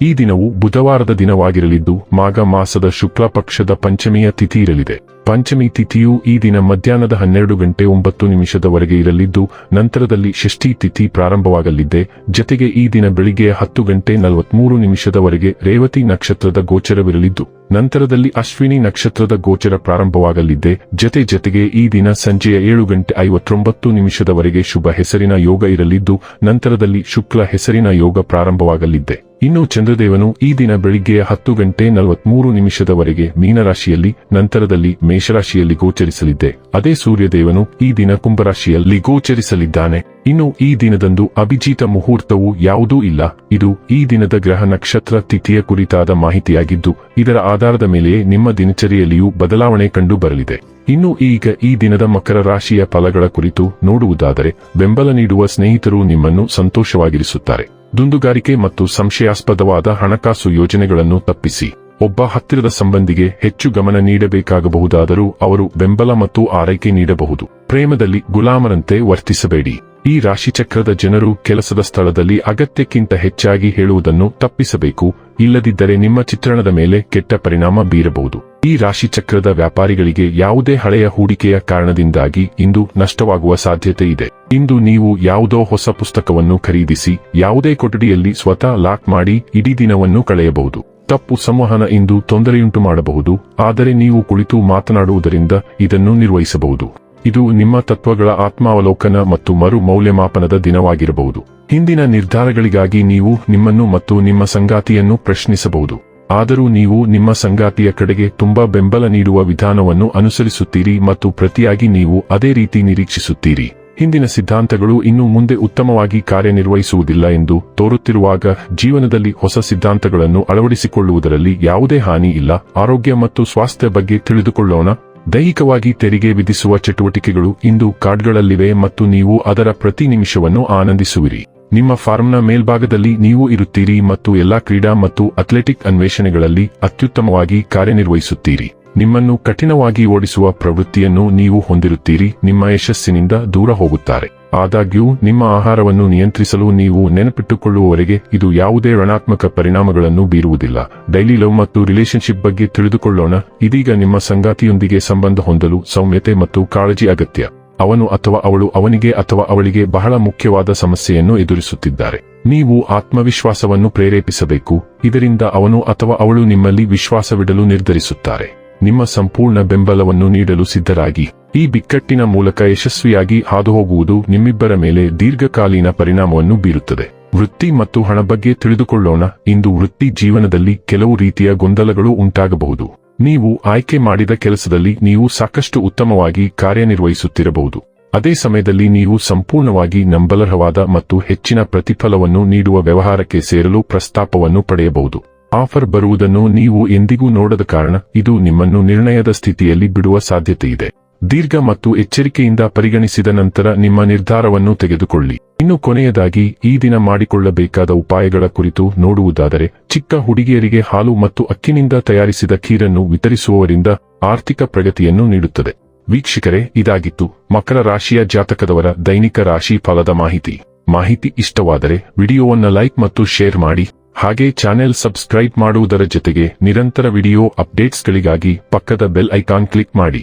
ಈ ದಿನವು ಬುಧವಾರದ ದಿನವಾಗಿರಲಿದ್ದು ಮಾಘ ಮಾಸದ ಶುಕ್ಲ ಪಕ್ಷದ ಪಂಚಮಿಯ ತಿಥಿ ಇರಲಿದೆ ಪಂಚಮಿ ತಿಥಿಯು ಈ ದಿನ ಮಧ್ಯಾಹ್ನದ ಹನ್ನೆರಡು ಗಂಟೆ ಒಂಬತ್ತು ನಿಮಿಷದವರೆಗೆ ಇರಲಿದ್ದು, ನಂತರದಲ್ಲಿ ಷಷ್ಠಿ ತಿಥಿ ಪ್ರಾರಂಭವಾಗಲಿದ್ದೆ ಜತೆಗೆ ಈ ದಿನ ಬೆಳಿಗ್ಗೆ ಹತ್ತು ಗಂಟೆ ನಲವತ್ಮೂರು ನಿಮಿಷದವರೆಗೆ ರೇವತಿ ನಕ್ಷತ್ರದ ಗೋಚರವಿರಲಿದ್ದು, ನಂತರದಲ್ಲಿ ಅಶ್ವಿನಿ ನಕ್ಷತ್ರದ ಗೋಚರ ಪ್ರಾರಂಭವಾಗಲಿದ್ದೆ ಜತೆ ಜತೆಗೆ ಈ ದಿನ ಸಂಜೆಯ ಏಳು ಗಂಟೆ ಐವತ್ತೊಂಬತ್ತು ನಿಮಿಷದವರೆಗೆ ಶುಭ ಹೆಸರಿನ ಯೋಗ ಇರಲಿದ್ದು, ನಂತರದಲ್ಲಿ ಶುಕ್ಲ ಹೆಸರಿನ ಯೋಗ ಪ್ರಾರಂಭವಾಗಲಿದ್ದೆ ಇನ್ನು ಚಂದ್ರದೇವನು ಈ ದಿನ ಬೆಳಿಗ್ಗೆ ಹತ್ತು ಗಂಟೆ ನಲವತ್ಮೂರು ನಿಮಿಷದವರೆಗೆ ಮೀನರಾಶಿಯಲ್ಲಿ, ನಂತರದಲ್ಲಿ ಮೇಷರಾಶಿಯಲ್ಲಿ ಗೋಚರಿಸಲಿದ್ದೆ. ಅದೇ ಸೂರ್ಯದೇವನು ಈ ದಿನ ಕುಂಭರಾಶಿಯಲ್ಲಿ ಗೋಚರಿಸಲಿದ್ದಾನೆ. ಇನ್ನು ಈ ದಿನದಂದು ಅಭಿಜಿತ ಮುಹೂರ್ತವು ಯಾವುದೂ ಇಲ್ಲ. ಇದು ಈ ದಿನದ ಗ್ರಹ ನಕ್ಷತ್ರ ತಿಥಿಯ ಕುರಿತಾದ ಮಾಹಿತಿಯಾಗಿದ್ದು, ಇದರ ಆಧಾರದ ಮೇಲೆಯೇ ನಿಮ್ಮ ದಿನಚರಿಯಲ್ಲಿಯೂ ಬದಲಾವಣೆ ಕಂಡು ಬರಲಿದೆ ಇನ್ನು ಈಗ ಈ ದಿನದ ಮಕರ ರಾಶಿಯ ಫಲಗಳ ಕುರಿತು ನೋಡುವುದಾದರೆ, ಬೆಂಬಲ ನೀಡುವ ಸ್ನೇಹಿತರು ನಿಮ್ಮನ್ನು ಸಂತೋಷವಾಗಿರಿಸುತ್ತಾರೆ. ದುಂದುಗಾರಿಕೆ ಮತ್ತು ಸಂಶಯಾಸ್ಪದವಾದ ಹಣಕಾಸು ಯೋಜನೆಗಳನ್ನು ತಪ್ಪಿಸಿ. ಒಬ್ಬ ಹತ್ತಿರದ ಸಂಬಂಧಿಗೆ ಹೆಚ್ಚು ಗಮನ ನೀಡಬೇಕಾಗಬಹುದಾದರೂ ಅವರು ಬೆಂಬಲ ಮತ್ತು ಆರೈಕೆ ನೀಡಬಹುದು. ಪ್ರೇಮದಲ್ಲಿ ಗುಲಾಮರಂತೆ ವರ್ತಿಸಬೇಡಿ. ಈ ರಾಶಿಚಕ್ರದ ಜನರು ಕೆಲಸದ ಸ್ಥಳದಲ್ಲಿ ಅಗತ್ಯಕ್ಕಿಂತ ಹೆಚ್ಚಾಗಿ ಹೇಳುವುದನ್ನು ತಪ್ಪಿಸಬೇಕು. ಇಲ್ಲದಿದ್ದರೆ ನಿಮ್ಮ ಚಿತ್ರಣದ ಮೇಲೆ ಕೆಟ್ಟ ಪರಿಣಾಮ ಬೀರಬಹುದು. ಈ ರಾಶಿಚಕ್ರದ ವ್ಯಾಪಾರಿಗಳಿಗೆ ಯಾವುದೇ ಹಳೆಯ ಹೂಡಿಕೆಯ ಕಾರಣದಿಂದಾಗಿ ಇಂದು ನಷ್ಟವಾಗುವ ಸಾಧ್ಯತೆ ಇದೆ. ಇಂದು ನೀವು ಯಾವುದೋ ಹೊಸ ಪುಸ್ತಕವನ್ನು ಖರೀದಿಸಿ, ಯಾವುದೇ ಕೊಠಡಿಯಲ್ಲಿ ಸ್ವತಃ ಲಾಕ್ ಮಾಡಿ ಇಡೀ ದಿನವನ್ನು ಕಳೆಯಬಹುದು. ತಪ್ಪು ಸಂವಹನ ಇಂದು ತೊಂದರೆಯುಂಟು ಮಾಡಬಹುದು, ಆದರೆ ನೀವು ಕುಳಿತು ಮಾತನಾಡುವುದರಿಂದ ಇದನ್ನು ನಿರ್ವಹಿಸಬಹುದು. ಇದು ನಿಮ್ಮ ತತ್ವಗಳ ಆತ್ಮಾವಲೋಕನ ಮತ್ತು ಮರು ಮೌಲ್ಯಮಾಪನದ ದಿನವಾಗಿರಬಹುದು. ಹಿಂದಿನ ನಿರ್ಧಾರಗಳಿಗಾಗಿ ನೀವು ನಿಮ್ಮನ್ನು ಮತ್ತು ನಿಮ್ಮ ಸಂಗಾತಿಯನ್ನು ಪ್ರಶ್ನಿಸಬಹುದು. ಆದರೂ ನೀವು ನಿಮ್ಮ ಸಂಗಾತಿಯ ಕಡೆಗೆ ತುಂಬಾ ಬೆಂಬಲ ನೀಡುವ ವಿಧಾನವನ್ನು ಅನುಸರಿಸುತ್ತೀರಿ ಮತ್ತು ಪ್ರತಿಯಾಗಿ ನೀವು ಅದೇ ರೀತಿ ನಿರೀಕ್ಷಿಸುತ್ತೀರಿ. ಹಿಂದಿನ ಸಿದ್ಧಾಂತಗಳು ಇನ್ನು ಮುಂದೆ ಉತ್ತಮವಾಗಿ ಕಾರ್ಯನಿರ್ವಹಿಸುವುದಿಲ್ಲ ಎಂದು ತೋರುತ್ತಿರುವಾಗ ಜೀವನದಲ್ಲಿ ಹೊಸ ಸಿದ್ಧಾಂತಗಳನ್ನು ಅಳವಡಿಸಿಕೊಳ್ಳುವುದರಲ್ಲಿ ಯಾವುದೇ ಹಾನಿ ಇಲ್ಲ. ಆರೋಗ್ಯ ಮತ್ತು ಸ್ವಾಸ್ಥ್ಯ ಬಗ್ಗೆ ತಿಳಿದುಕೊಳ್ಳೋಣ. ದೈಹಿಕವಾಗಿ ತೆರಿಗೆ ವಿಧಿಸುವ ಚಟುವಟಿಕೆಗಳು ಇಂದು ಕಾರ್ಡ್ಗಳಲ್ಲಿವೆ ಮತ್ತು ನೀವು ಅದರ ಪ್ರತಿ ನಿಮಿಷವನ್ನು ಆನಂದಿಸುವಿರಿ. ನಿಮ್ಮ ಫಾರ್ಮ್ನ ಮೇಲ್ಭಾಗದಲ್ಲಿ ನೀವು ಇರುತ್ತೀರಿ ಮತ್ತು ಎಲ್ಲಾ ಕ್ರೀಡಾ ಮತ್ತು ಅಥ್ಲೆಟಿಕ್ ಅನ್ವೇಷಣೆಗಳಲ್ಲಿ ಅತ್ಯುತ್ತಮವಾಗಿ ಕಾರ್ಯನಿರ್ವಹಿಸುತ್ತೀರಿ. ನಿಮ್ಮನ್ನು ಕಠಿಣವಾಗಿ ಓಡಿಸುವ ಪ್ರವೃತ್ತಿಯನ್ನು ನೀವು ಹೊಂದಿರುತ್ತೀರಿ, ನಿಮ್ಮ ಯಶಸ್ಸಿನಿಂದ ದೂರ ಹೋಗುತ್ತಾರೆ. ಆದಾಗ್ಯೂ, ನಿಮ್ಮ ಆಹಾರವನ್ನು ನಿಯಂತ್ರಿಸಲು ನೀವು ನೆನಪಿಟ್ಟುಕೊಳ್ಳುವವರೆಗೆ ಇದು ಯಾವುದೇ ಋಣಾತ್ಮಕ ಪರಿಣಾಮಗಳನ್ನು ಬೀರುವುದಿಲ್ಲ. ಡೈಲಿ ಲವ್ ಮತ್ತು ರಿಲೇಶನ್ಶಿಪ್ ಬಗ್ಗೆ ತಿಳಿದುಕೊಳ್ಳೋಣ. ಇದೀಗ ನಿಮ್ಮ ಸಂಗಾತಿಯೊಂದಿಗೆ ಸಂಬಂಧ ಹೊಂದಲು ಸೌಮ್ಯತೆ ಮತ್ತು ಕಾಳಜಿ ಅಗತ್ಯ. ಅವನು ಅಥವಾ ಅವಳು ಅವನಿಗೆ ಅಥವಾ ಅವಳಿಗೆ ಬಹಳ ಮುಖ್ಯವಾದ ಸಮಸ್ಯೆಯನ್ನು ಎದುರಿಸುತ್ತಿದ್ದಾರೆ. ನೀವು ಆತ್ಮವಿಶ್ವಾಸವನ್ನು ಪ್ರೇರೇಪಿಸಬೇಕು, ಇದರಿಂದ ಅವನು ಅಥವಾ ಅವಳು ನಿಮ್ಮಲ್ಲಿ ವಿಶ್ವಾಸವಿಡಲು ನಿರ್ಧರಿಸುತ್ತಾರೆ. ನಿಮ್ಮ ಸಂಪೂರ್ಣ ಬೆಂಬಲವನ್ನು ನೀಡಲು ಸಿದ್ಧರಾಗಿ, ಈ ಬಿಕ್ಕಟ್ಟಿನ ಮೂಲಕ ಯಶಸ್ವಿಯಾಗಿ ಹಾದುಹೋಗುವುದು ನಿಮ್ಮಿಬ್ಬರ ಮೇಲೆ ದೀರ್ಘಕಾಲೀನ ಪರಿಣಾಮವನ್ನು ಬೀರುತ್ತದೆ. ವೃತ್ತಿ ಮತ್ತು ಹಣ ಬಗ್ಗೆ ತಿಳಿದುಕೊಳ್ಳೋಣ, ಇಂದು ವೃತ್ತಿ ಜೀವನದಲ್ಲಿ ಕೆಲವು ರೀತಿಯ ಗೊಂದಲಗಳು ಉಂಟಾಗಬಹುದು. ನೀವು ಆಯ್ಕೆ ಮಾಡಿದ ಕೆಲಸದಲ್ಲಿ ನೀವು ಸಾಕಷ್ಟು ಉತ್ತಮವಾಗಿ ಕಾರ್ಯನಿರ್ವಹಿಸುತ್ತಿರಬಹುದು. ಅದೇ ಸಮಯದಲ್ಲಿ ನೀವು ಸಂಪೂರ್ಣವಾಗಿ ನಂಬಲರ್ಹವಾದ ಮತ್ತು ಹೆಚ್ಚಿನ ಪ್ರತಿಫಲವನ್ನು ನೀಡುವ ವ್ಯವಹಾರಕ್ಕೆ ಸೇರಲು ಪ್ರಸ್ತಾಪವನ್ನು ಪಡೆಯಬಹುದು. ಆಫರ್ ಬರುವುದನ್ನು ನೀವು ಎಂದಿಗೂ ನೋಡದ ಕಾರಣ ಇದು ನಿಮ್ಮನ್ನು ನಿರ್ಣಯದ ಸ್ಥಿತಿಯಲ್ಲಿ ಬಿಡುವ ಸಾಧ್ಯತೆಯಿದೆ. ದೀರ್ಘ ಮತ್ತು ಎಚ್ಚರಿಕೆಯಿಂದ ಪರಿಗಣಿಸಿದ ನಂತರ ನಿಮ್ಮ ನಿರ್ಧಾರವನ್ನು ತೆಗೆದುಕೊಳ್ಳಿ. ಇನ್ನು ಕೊನೆಯದಾಗಿ ಈ ದಿನ ಮಾಡಿಕೊಳ್ಳಬೇಕಾದ ಉಪಾಯಗಳ ಕುರಿತು ನೋಡುವುದಾದರೆ, ಚಿಕ್ಕ ಹುಡುಗಿಯರಿಗೆ ಹಾಲು ಮತ್ತು ಅಕ್ಕಿನಿಂದ ತಯಾರಿಸಿದ ಖೀರನ್ನು ವಿತರಿಸುವವರಿಂದ ಆರ್ಥಿಕ ಪ್ರಗತಿಯನ್ನು ನೀಡುತ್ತದೆ. ವೀಕ್ಷಕರೇ, ಇದಾಗಿತ್ತು ಮಕರ ರಾಶಿಯ ಜಾತಕದವರ ದೈನಿಕ ರಾಶಿ ಫಲದ ಮಾಹಿತಿ. ಮಾಹಿತಿ ಇಷ್ಟವಾದರೆ ವಿಡಿಯೋವನ್ನು ಲೈಕ್ ಮತ್ತು ಶೇರ್ ಮಾಡಿ, ಹಾಗೆ ಚಾನೆಲ್ ಸಬ್ಸ್ಕ್ರೈಬ್ ಮಾಡುವುದರ ಜೊತೆಗೆ ನಿರಂತರ ವಿಡಿಯೋ ಅಪ್ಡೇಟ್ಸ್ಗಳಿಗಾಗಿ ಪಕ್ಕದ ಬೆಲ್ ಐಕಾನ್ ಕ್ಲಿಕ್ ಮಾಡಿ.